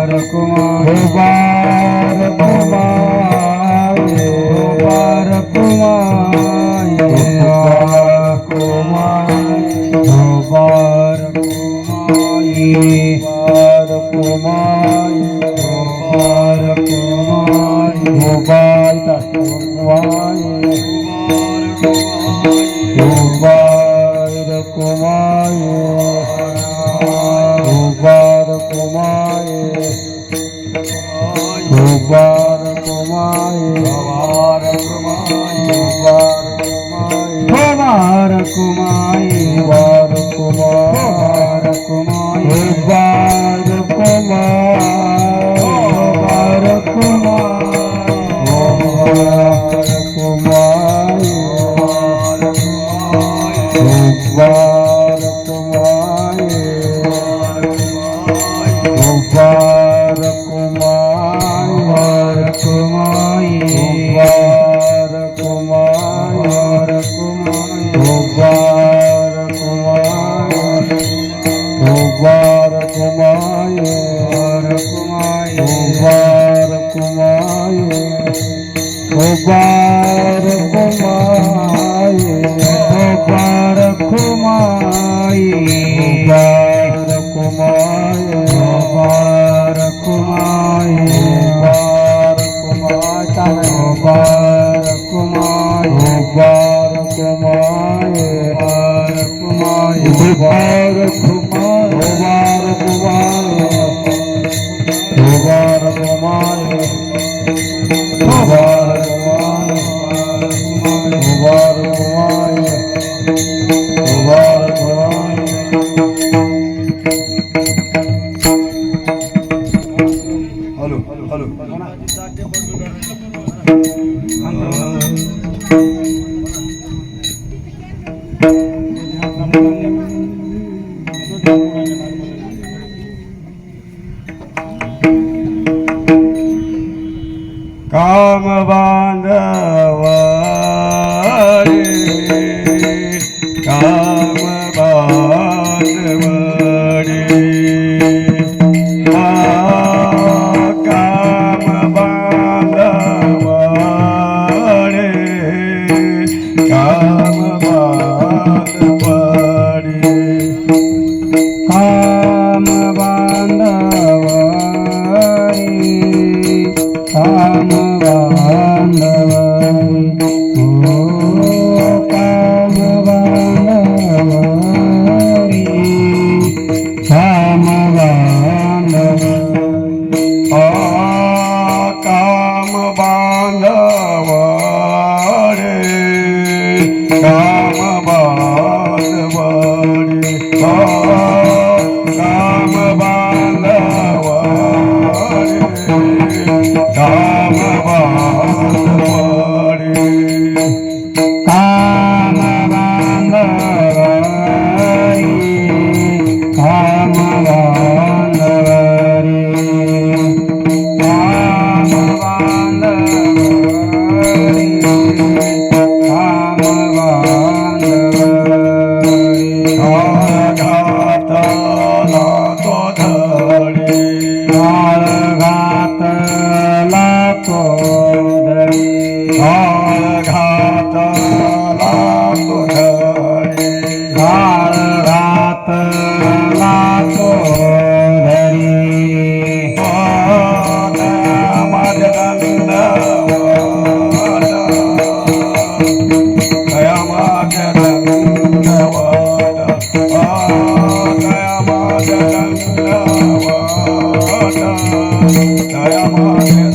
মুবারক মুবারক মুবারক 过吗？Allah. Ramana. દયા માને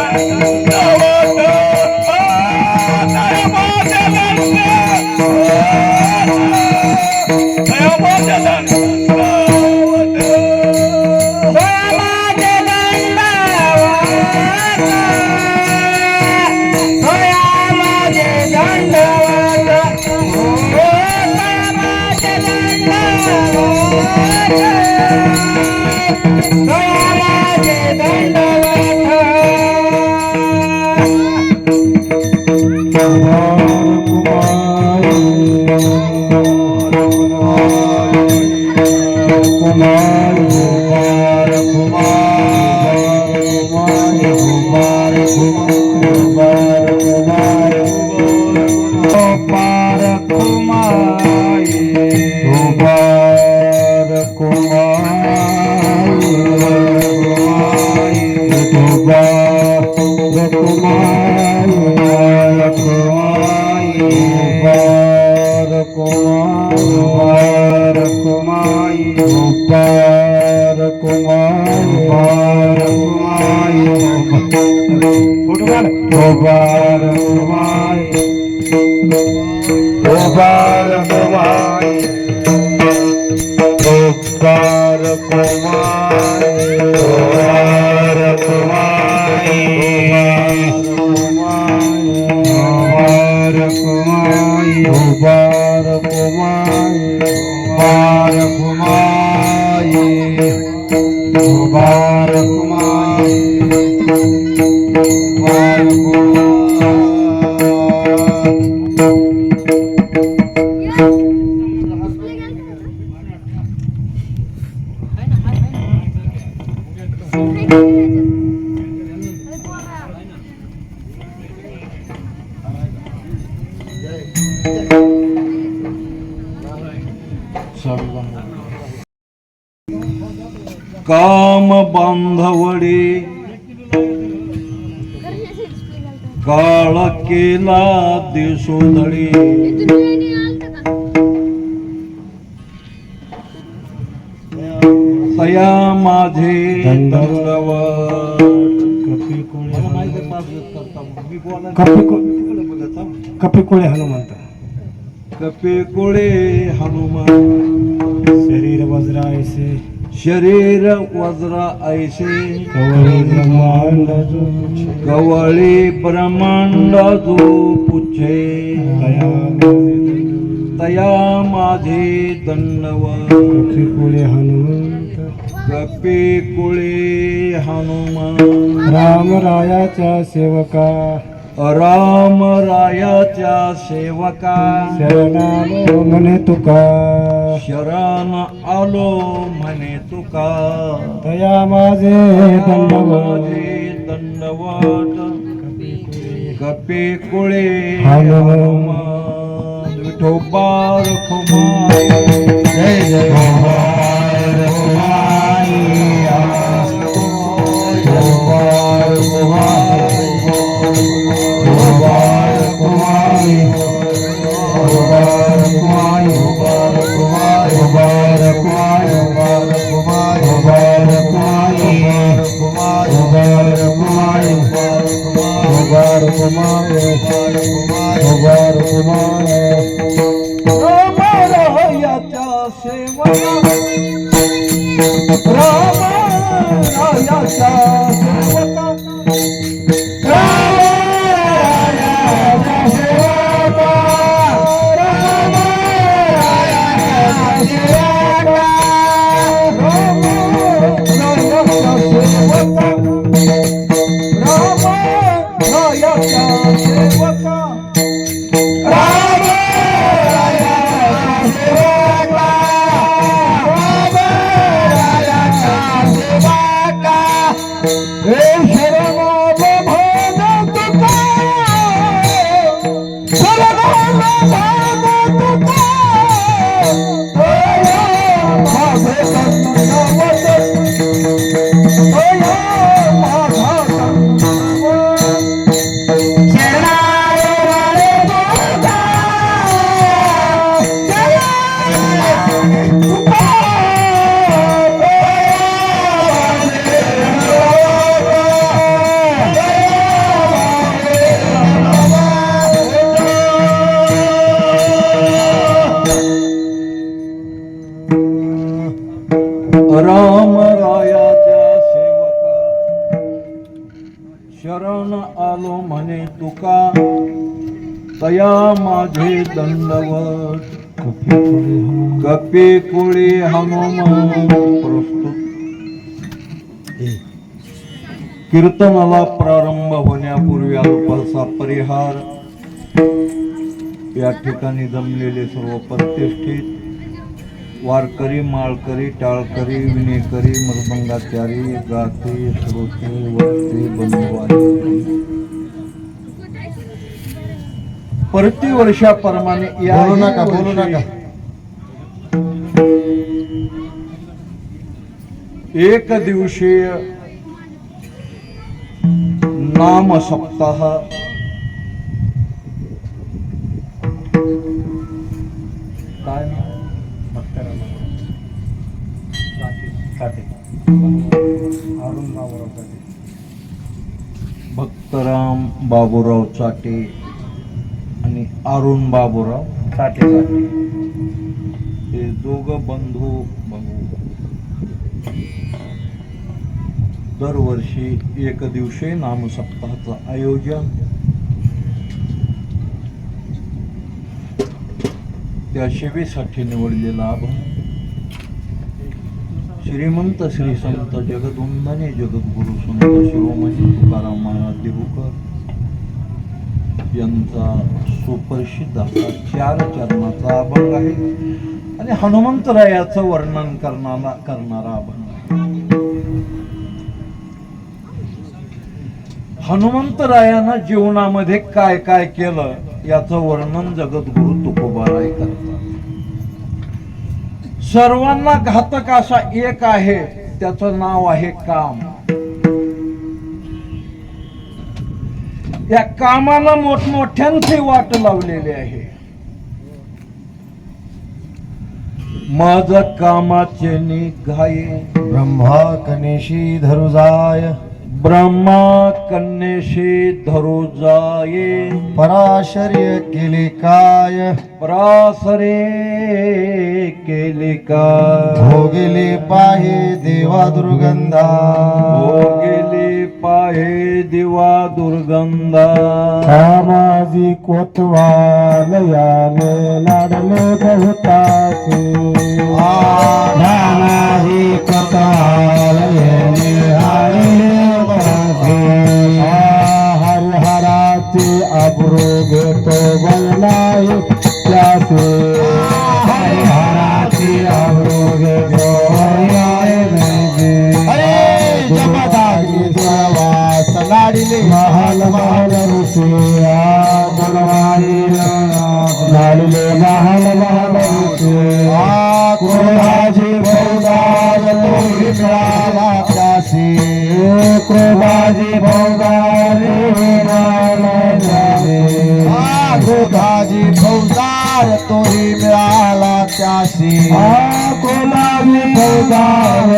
Música Allah. केला देशोधडे तया माझे कपी कोळे हनुमंत. कपे कोळे हनुमान शरीर वज्र ऐसे शरीर वज्र ऐसे। कवळी ब्रह्मांड जो पुच्छे तया माझे दंडवत कपी कोळे हनुमंत कपे कुळे हनुमान। राम रायाच्या सेवका। राम रायाच्या सेवका। शरणालो म्हणे तुका। शरण आलो म्हणे तुका. तया माझे माझे दंडवत. कपे कुळे. विठोबा रखुमाई जय जय कीर्तनाला प्रारंभ होण्यापूर्वी अल्पासा परिहार या ठिकाणी जमलेले सर्व प्रतिष्ठित वारकरी माळकरी टाळकरी विनेकरी मृदंगाचारी गाते श्रोते वक्ते बंधुवारी प्रतिवर्षाप्रमाणे या बोलू नका, बोलू नका. एक दिवशीय नाम सप्ताह काय भक्तराम बाबूराव चाटे आणि अरुण बाबूराव चाटे चाटे। हे दोघं बंधू बघू दरवर्षी एक दिवशी नामसप्ताहाचं आयोजन. त्या सेवेसाठी निवडलेला अभंग श्रीमंत श्री संत जगदुंदने जगद्गुरु संत शिरोमणी तुकाराम महाराज देहूकर यांचा सुप्रसिद्ध असा चार चरणाचा अभंग आहे. आणि हनुमंतरायाचं वर्णन करणारा करणारा अभंग हनुमंतरायानं जीवनामध्ये काय काय केलं याचं वर्णन जगद्गुरु तुकोबाराय करतात. सर्वांना घातक असा एक आहे त्याचं नाव आहे काम. या कामाला मोठमोठ्यांचे वाट लावलेले आहे. माझ कामाचे निघाये. ब्रह्मा कनिशी धरुजाय. ब्रह्मा कन्येशी धरू जाये पराशर्य केले काय परासरे केले का भोगेले पाहे देवा दुर्गंधा। हो गेले पाहे दिवा दुर्गंधा। कामाजी कोतवाल याने लाडले बहुताचे। क्रोधाजी भौदाल क्रोधाजी भौदार तोही मिळाला त्यासी क्रोधाजी भौदार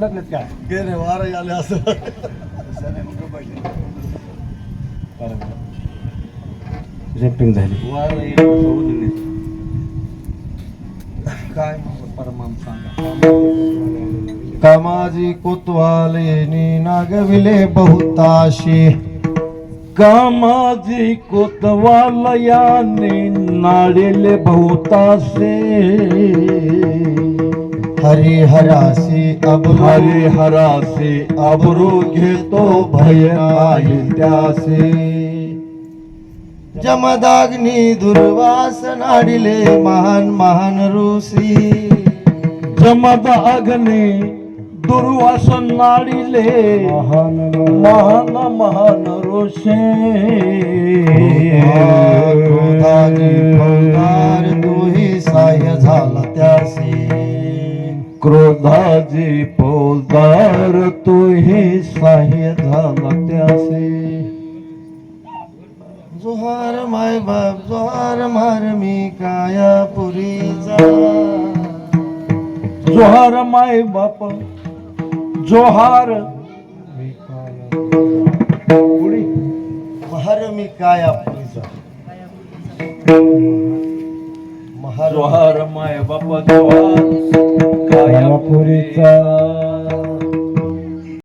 गेले वारे आले असं. रेपिंग झाली. वारं. काय मग परमान सांगा. कामाजी कोतवाले नागविले बहुताशी? कामाजी कोतवालयाने नाडेले बहुतासे हरिहरासी अबरू हरिहरासे अबरू घेतो भय नाही त्यासे. जमदाग्नी दुर्वास नाडिले महान महान ऋषी. जमद अग्नी दुर्वासन नाडिले महान महान महान ऋषे. तोही त्यासी क्रोधाजी पोदार तुही साह्य झाला त्यासे जोहार माय बाप जोहार मार मी काया पुरीचा जोहार माय बाप जोहार पुढे. महार मी काया पुरीचा महार जोहार माय बाप जोहार कायापुरीचा